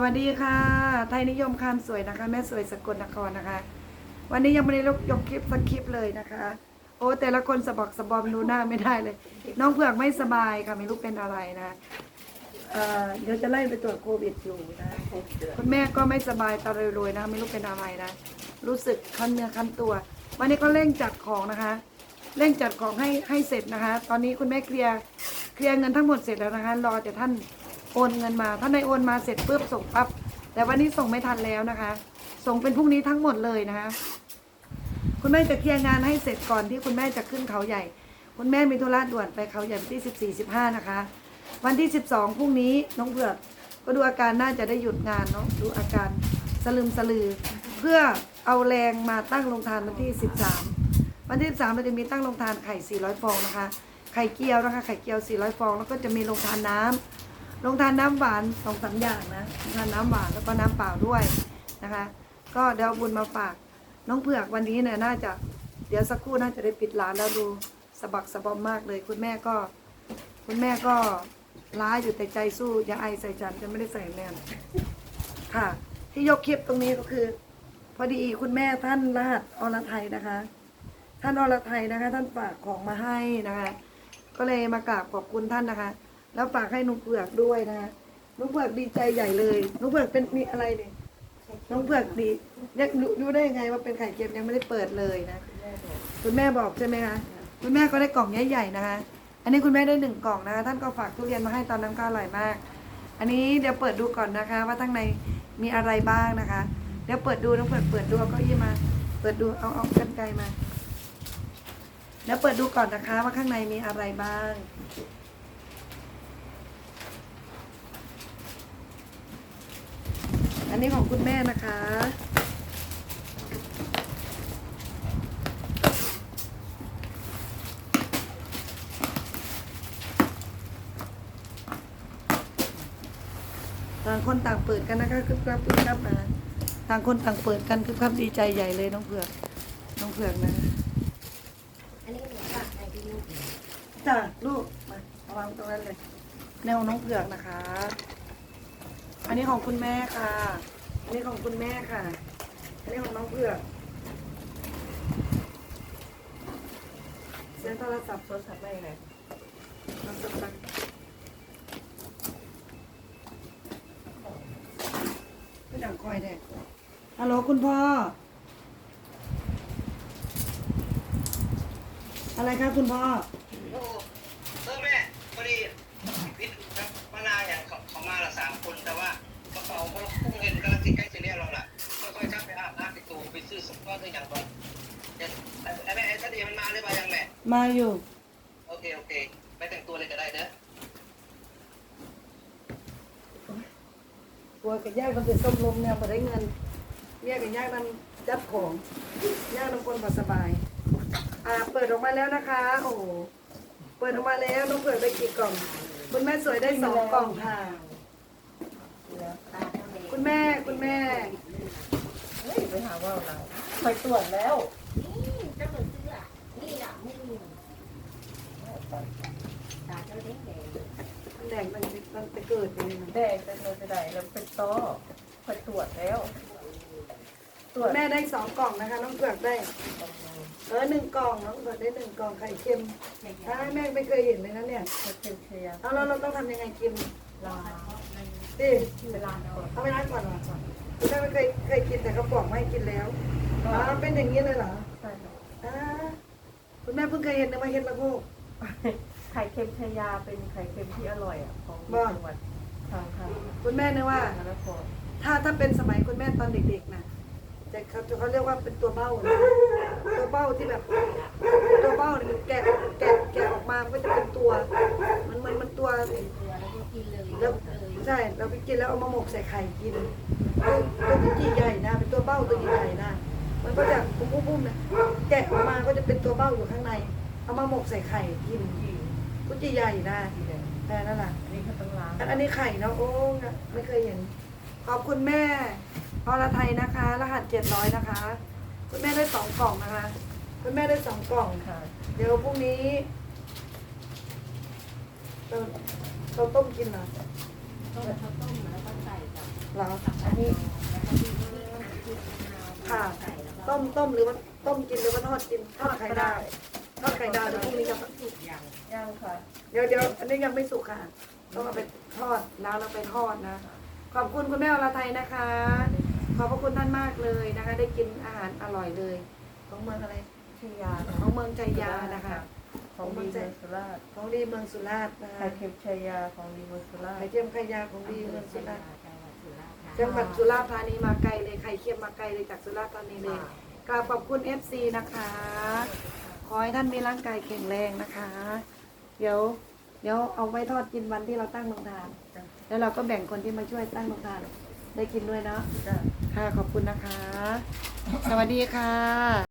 สวัสดีค่ะ ไทยนิยมคำสวยนะคะ แม่สวยสกลนครนะคะ วันนี้ยังไม่ได้ลกยกคลิปสักคลิปเลยนะคะ โอ้แต่ละคนสะบอกสะบอมดูหน้าไม่ได้เลย น้องเผือกไม่สบายค่ะไม่รู้เป็นอะไรนะเอ่อเดี๋ยวจะไล่ไปตรวจโควิดอยู่นะคุณแม่ก็ไม่สบายตาโรยๆนะไม่รู้เป็นอะไรนะ รู้สึกคันเนื้อคันตัว วันนี้ก็เร่งจัดของนะคะ เร่งจัดของให้ให้เสร็จนะคะ ตอนนี้คุณแม่เคลียร์เคลียร์เงินทั้งหมดเสร็จแล้วนะคะ รอแต่ท่าน โอนเงินมาท่านในโอนมาเสร็จปุ๊บส่งปั๊บแต่วันนี้ส่งไม่ทันแล้วนะคะ ส่งเป็นพรุ่งนี้ทั้งหมดเลยนะคะ คุณแม่จะเคลียร์งานให้เสร็จก่อนที่คุณแม่จะขึ้นเขาใหญ่ คุณแม่มีธุระด่วนไปเขาใหญ่วันที่14 15นะคะ วันที่12พรุ่งนี้น้องเผือกก็ดูอาการน่าจะได้หยุดงานเนาะดูอาการสลืมสลือ เพื่อเอาแรงมาตั้งโรงทานวันที่ 13 วันที่ 13เราจะมีตั้งโรงทานไข่ 400 ฟองนะคะ ไข่เจียวนะคะ ไข่เจียว 400 ฟอง แล้วก็จะมีโรงทานน้ำ โรงทานน้ำหวานสองสามอย่างนะโรงทานน้ำหวานแล้วก็น้ำเปล่าด้วยนะคะ ก็เดี๋ยวบุญมาฝาก น้องเผือกวันนี้เนี่ยน่าจะเดี๋ยวสักครู่น่าจะได้ปิดร้านแล้วดูสะบักสะบอมมากเลย คุณแม่ก็ คุณแม่ก็ร้ายอยู่แต่ใจสู้อย่าไอใส่จันจะไม่ได้ใส่แน่นค่ะ ที่ยกคลิปตรงนี้ก็คือ พอดีคุณแม่ท่านรหัสอรไทยนะคะ ท่านอรไทยนะคะ ท่านฝากของมาให้นะคะ ก็เลยมากราบขอบคุณท่านนะคะ แล้วฝากให้นุกเผือกด้วยนะคะนุกเผือกดีใจใหญ่เลยนุกเผือกเป็นมีอะไรเนี่ยน้องเผือกดียังรู้รู้ได้ยังไงว่าเป็นไข่เค็มยังไม่ได้เปิดเลยนะคุณแม่บอกใช่ไหมคะคุณแม่ก็ได้กล่องใหญ่ๆนะคะ อันนี้คุณแม่ได้หนึ่งกล่องนะคะท่านก็ฝากทุเรียนมาให้ตอนนั้นก็อร่อยมาก อันนี้เดี๋ยวเปิดดูก่อนนะคะ ว่าข้างในมีอะไรบ้างนะคะ เดี๋ยวเปิดดูน้องเปิดเปิดดูเอาเก้าอี้มา เปิดดูเอาเอากันไกลมาเดี๋ยวเปิดดูก่อนนะคะว่าข้างในมีอะไรบ้าง อันนี้ของคุณแม่นะคะ ต่างคนต่างเปิดกันนะคะคือครับคือครับมาต่างคนต่างเปิดกันคือครับดีใจใหญ่เลยน้องเผือกน้องเผือกนะอันนี้หนูฝากในที่ลูกจ้าลูกมาเอาวางตรงนั้นเลยแนวน้องเผือกนะคะอั นนี้ของคุณแม่ค่ะ อันนี้ของคุณแม่ค่ะ อันนี้ของน้องเผือกเสียงโทรศัพท์โทรศัพท์ไม่ไงโทรศัพท์ไม่ดังคอยแดกฮัลโหลคุณพ่อ อะไรคะคุณพ่อ ม่ไอ้ถ้าดีมันมาหรือเปล่ายังแม่มาอยู่ โอเคโอเคไปแต่งตัวเลยก็ได้เด้อ กลัวกับยากมันเป็นส้มลมเนี่ยพอได้เงินแยกกับยากมันจัดของยากน้ำคนพอสบาย อ่า เปิดออกมาแล้วนะคะ โอ้โหเปิดออกมาแล้วน้องเปิดไปกี่กล่อง คุณแม่สวยได้สองกล่องค่ะตาเท่าเด็กคุณแม่คุณแม่ เฮ้ยไปหาว่าเราไปตรวจแล้ว นี่เจ้าเหมือนเสื้อนี่หลังนี่ตาเท่าเด็กเด็ก แดงมันมันไปเกิดเองแดงเป็นเลยไปไหนแล้วเป็นต้อไปตรวจแล้ว ตรวจแม่ได้สองกล่องนะคะ น้องเผือกได้ เออหนึ่งกล่องน้องเผือกได้หนึ่งกล่องไข่เค็มถ้าแม่ไม่เคยเห็นเลยนะเนี่ยเป็นเชียร์เอาแล้วเราต้องทำยังไงกินลาดิเวลาเนาะเอาไปร้านก่อนเหรอคุณแม่ไม่เคยเคยกินแต่เขาบอกไม่ให้กินแล้วอ๋อเป็นอย่างนี้เลยเหรอใช่ค่ะอ่าคุณแม่เพิ่งเคยเห็นนะมาเห็นละพวก ไข่เค็มชายาเป็นไข่เค็มที่อร่อยอะของบ้าจังหวัดทางทางคุณแม่เนี่ยว่านครปฐมถ้าถ้าเป็นสมัยคุณแม่ตอนเด็กๆนะแต่เขาเขาเรียกว่าเป็นตัวเบ้านะตัวเบ้าที่แบบ ตัวเบ้าเนี่ยมันแกะแกะแกะออกมามันก็จะเป็นตัว มันมันมันตัวเสื้อแล้วก็กินเลยแล้วเลยใช่เราไปกินแล้วเอามาหมกใส่ไข่กินตัวตัวกุจิใหญ่นะ เป็นตัวเบ้าตัวใหญ่ๆนะ มันก็จะปุ้มๆนะแกะออกมาก็จะเป็นตัวเบ้าอยู่ข้างใน เอามาหมกใส่ไข่กินที่กุจิใหญ่นะที่แดงแต่นั่นแหละอันนี้เขาต้องล้างอันอันนี้ไข่เนาะโอ้ไม่เคยเห็น ขอบคุณแม่อรไทยนะคะ รหัสเจ็ดร้อยนะคะ คุณแม่ได้สองกล่องนะคะ คุณแม่ได้สองกล่องค่ะ เดี๋ยวพรุ่งนี้เราเราต้มกินเหรอต้มข้าวต้มแล้วก็ใส่กับเหรออันนี้ค่ะ ต้มต้มหรือว่าต้มกินหรือว่าทอดกินทอดไข่ดาว ทอดไข่ดาวเดี๋ยวพรุ่งนี้จะสุกย่างค่ะ เดี๋ยวเดี๋ยวอันนี้ยังไม่สุกค่ะ ต้องเอาไปทอดแล้วเราไปทอดนะ ขอบคุณคุณแม่อรไทยนะคะ ขอบพระคุณท่านมากเลยนะคะ ได้กินอาหารอร่อยเลย ของเมืองอะไร ชื่อยาของเมืองชัยยานะคะ ของดีเมืองสุราษฎร์ของดีเมืองสุราษฎร์นะไข่คะเค็มชัยยาของดีเมืองสุราษฎไข่ร์เจียมไข่ยาของดีเมืองสุราษฎร์จัจังงหหวัวัดดสุสุราษฎร์ราษฎร์ธานีมาไกลเลยไข่เค็มมาไกลเลยจากสุราษฎร์ธานีเลยกราบขอบคุณ FC นะคะ ขอให้ท่านมีร่างกายแข็งแรงนะคะ เดี๋ยว เดี๋ยวเอาไว้ทอดกินวันที่เราตั้งโรงทาน แล้วเราก็แบ่งคนที่มาช่วยตั้งโรงทาน ได้กินด้วยเนาะจ้ะค่ะขอบคุณนะคะ สวัสดีค่ะ